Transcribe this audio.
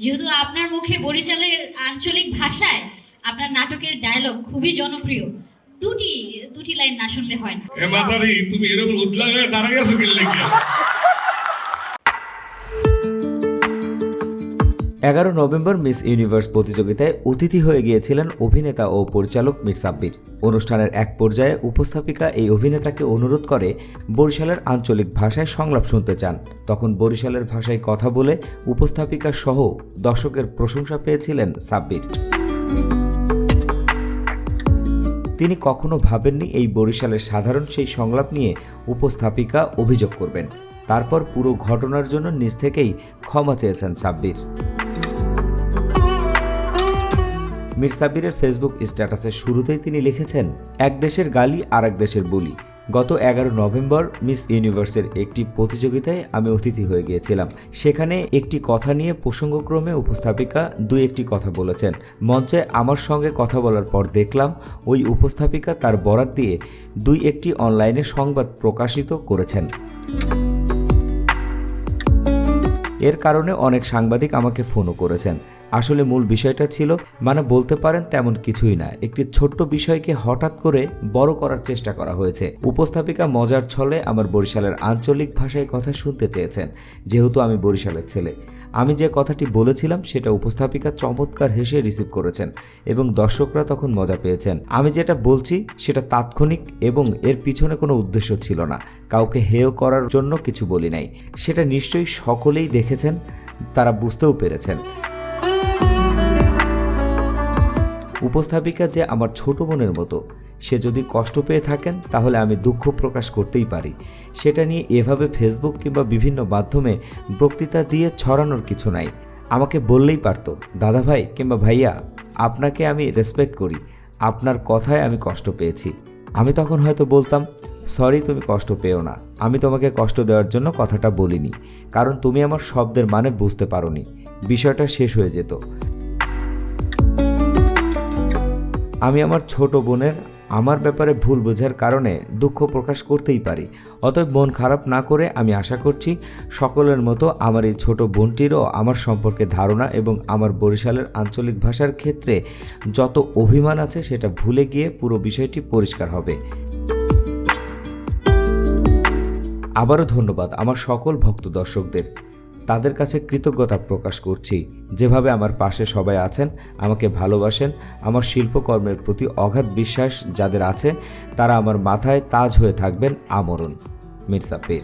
যেহেতু আপনার মুখে বরিশালের আঞ্চলিক ভাষায় আপনার নাটকের ডায়লগ খুবই জনপ্রিয়, দুটি দুটি লাইন না শুনলে হয় না। তুমি এরকম দাঁড়া গেছো এগারো নভেম্বর মিস ইউনিভার্স প্রতিযোগিতায় অতিথি হয়ে গিয়েছিলেন অভিনেতা ও পরিচালক মীর সাব্বির। অনুষ্ঠানের এক পর্যায়ে উপস্থাপিকা এই অভিনেতাকে অনুরোধ করে বরিশালের আঞ্চলিক ভাষায় সংলাপ শুনতে চান। তখন বরিশালের ভাষায় কথা বলে উপস্থাপিকা সহ দর্শকের প্রশংসা পেয়েছিলেন সাব্বির। তিনি কখনো ভাবেননি এই বরিশালের সাধারণ সেই সংলাপ নিয়ে উপস্থাপিকা অভিযোগ করবেন। তারপর পুরো ঘটনার জন্য নিজ থেকেই ক্ষমা চেয়েছেন সাব্বির। মীর সাব্বিরের ফেসবুক স্ট্যাটাসের শুরুতেই তিনি লিখেছেন, এক দেশের গালি আর এক দেশের বলি। গত এগারো নভেম্বর মিস ইউনিভার্সের একটি প্রতিযোগিতায় আমি অতিথি হয়ে গিয়েছিলাম। সেখানে একটি কথা নিয়ে প্রসঙ্গক্রমে উপস্থাপিকা দুই একটি কথা বলেছেন। মঞ্চে আমার সঙ্গে কথা বলার পর দেখলাম, ওই উপস্থাপিকা তার বরাত দিয়ে দুই একটি অনলাইনে সংবাদ প্রকাশিত করেছেন। এর কারণে অনেক সাংবাদিক আমাকে ফোনও করেছেন। আসলে মূল বিষয়টা ছিল মানে বলতে পারেন তেমন কিছুই না। একটি ছোট্ট বিষয়কে হঠাৎ করে বড় করার চেষ্টা করা হয়েছে। উপস্থাপিকা মজার ছলে আমার বরিশালের আঞ্চলিক ভাষায় কথা শুনতে চেয়েছেন, যেহেতু আমি বরিশালের ছেলে। আমি যে কথাটি বলেছিলাম সেটা উপস্থাপিকা চমৎকার হেসে রিসিভ করেছেন এবং দর্শকরা তখন মজা পেয়েছেন। আমি যেটা বলছি সেটা তাৎক্ষণিক এবং এর পিছনে কোনো উদ্দেশ্য ছিল না। কাউকে হেয় করার জন্য কিছু বলি নাই। সেটা নিশ্চয়ই সকলেই দেখেছেন তারা বুঝতেও পেরেছেন। উপস্থাপিকা যে আমার ছোট বোনের মতো, সে যদি কষ্ট পেয়ে থাকেন, তাহলে আমি দুঃখ প্রকাশ করতেই পারি। সেটা নিয়ে এভাবে ফেসবুক কিংবা বিভিন্ন মাধ্যমে বক্তৃতা দিয়ে ছড়ানোর কিছু নাই। আমাকে বললেই পারতো, দাদা ভাই কিংবা ভাইয়া, আপনাকে আমি রেসপেক্ট করি। আপনার কথায় আমি কষ্ট পেয়েছি। আমি তখন হয়তো বলতাম সরি, তুমি কষ্ট পেও না। আমি তোমাকে কষ্ট দেওয়ার জন্য কথাটা বলিনি, কারণ তুমি আমার শব্দের মানে বুঝতে পারোনি। বিষয়টা শেষ হয়ে যেত। আমি আমার ছোট বোনের, আমার ব্যাপারে ভুল বোঝার কারণে দুঃখ প্রকাশ করতেই পারি। অতএব মন খারাপ না করে আমি আশা করছি, সকলের মতো আমার এই ছোট বোনটিরও আমার সম্পর্কে ধারণা এবং আমার বরিশালের আঞ্চলিক ভাষার ক্ষেত্রে যত অভিমান আছে সেটা ভুলে গিয়ে পুরো বিষয়টি পরিষ্কার হবে। আবারও ধন্যবাদ আমার সকল ভক্ত দর্শকদের। তাদের কাছে কৃতজ্ঞতা প্রকাশ করছি। যেভাবে আমার পাশে সবাই আছেন, আমাকে ভালোবাসেন, আমার শিল্পকর্মের প্রতি অগাধ বিশ্বাস যাদের আছে, তারা আমার মাথায় তাজ হয়ে থাকবেন আমরণ। মির্সাপের